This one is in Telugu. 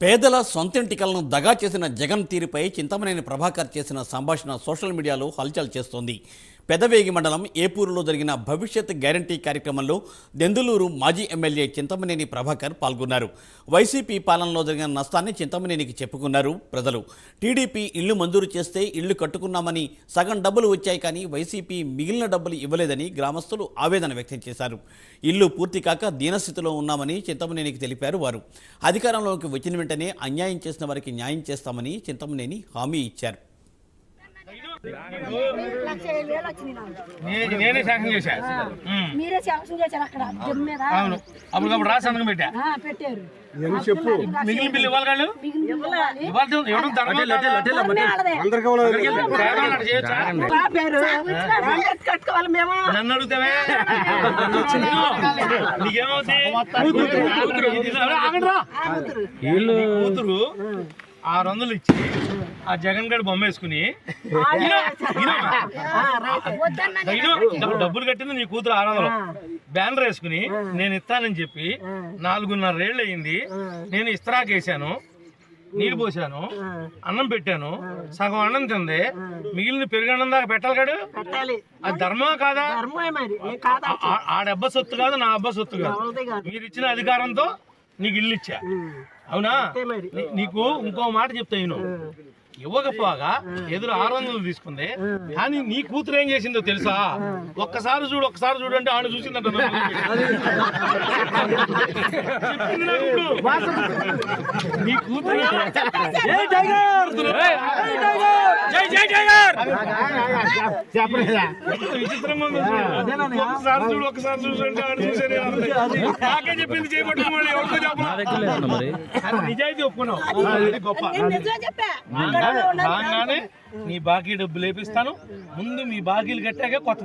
పేదల సొంతింటికలను దగా చేసిన జగన్ తీరుపై చింతమనేని ప్రభాకర్ చేసిన సంభాషణ సోషల్ మీడియాలో హల్చల్ చేస్తోంది. పెదవేగి మండలం ఏపూరులో జరిగిన భవిష్యత్ గ్యారంటీ కార్యక్రమంలో దెందులూరు మాజీ ఎమ్మెల్యే చింతమనేని ప్రభాకర్ పాల్గొన్నారు. వైసీపీ పాలనలో జరిగిన నష్టాన్ని చింతమనేనికి చెప్పుకున్నారు ప్రజలు. టీడీపీ ఇల్లు మంజూరు చేస్తే ఇల్లు కట్టుకున్నామని సగం డబ్బులు వచ్చాయి కానీ వైసీపీ మిగిలిన డబ్బులు ఇవ్వలేదని గ్రామస్తులు ఆవేదన వ్యక్తం చేశారు. ఇల్లు పూర్తి కాక దీనస్థితిలో ఉన్నామని చింతమనేనికి తెలిపారు వారు. అధికారంలోకి వచ్చిన వెంటనే అన్యాయం చేసిన వారికి న్యాయం చేస్తామని చింతమనేని హామీ ఇచ్చారు. నేనే శాంక్షన్ చేశా. ఉమ్. మీరే శాంక్షన్ చేశారు అక్కడ అవును. అప్పటికప్పుడు రాసి సంతకం పెట్టా. ఆ, పెట్టారు. మిగిలిన బిల్లు ఇవ్వాలి కాళ్ళు? ఇవ్వడం మేము. నన్ను అడుగుతావే? నీకేమవుతుంది కూతురు. ఆరు వందలు ఇచ్చి ఆ జగన్ గడి బొమ్మ వేసుకుని డబ్బులు కట్టింది నీ కూతురు ఆరు వందలు బ్యానర్ వేసుకుని నేను ఇస్తానని చెప్పి నాలుగున్నర ఏళ్ళు అయింది నేను ఇస్త్రాకేసాను నీళ్ళు పోసాను అన్నం పెట్టాను సగం అన్నం తింది. మిగిలిన పెరుగన్నం దాకా పెట్టాలి కాడు పెట్టాలి. అది ధర్మమా కాదా? ధర్మమే మరి. ఏ కాదా? ఆ- ఆ- ఆడబ్బ సొత్తు కాదు నా అబ్బ సొత్తు కాదు. మీరు ఇచ్చిన అధికారంతో నీకు ఇల్లు ఇచ్చా? అవునా? నీకు ఇంకో మాట చెప్తా నేను. ఇవ్వకపోగా ఎదురు ఆరు వందలు తీసుకుంది. కానీ నీ కూతురు ఏం చేసిందో తెలుసా? ఒక్కసారి చూడు ఒక్కసారి చూడు అంటే ఆడు చూసిందంట. నీ కూతురు చూడు. ఆడు చూసేది. నాకే చెప్పింది చేయబట్టుకోమని ఎవరికో చెప్పాలి నిజాయితీ ఒప్పుకున్నావు. గొప్ప. రాగానే నీ బాకీ డబ్బులు వేపిస్తాను ముందు మీ బాకీలు కట్టాక కొత్త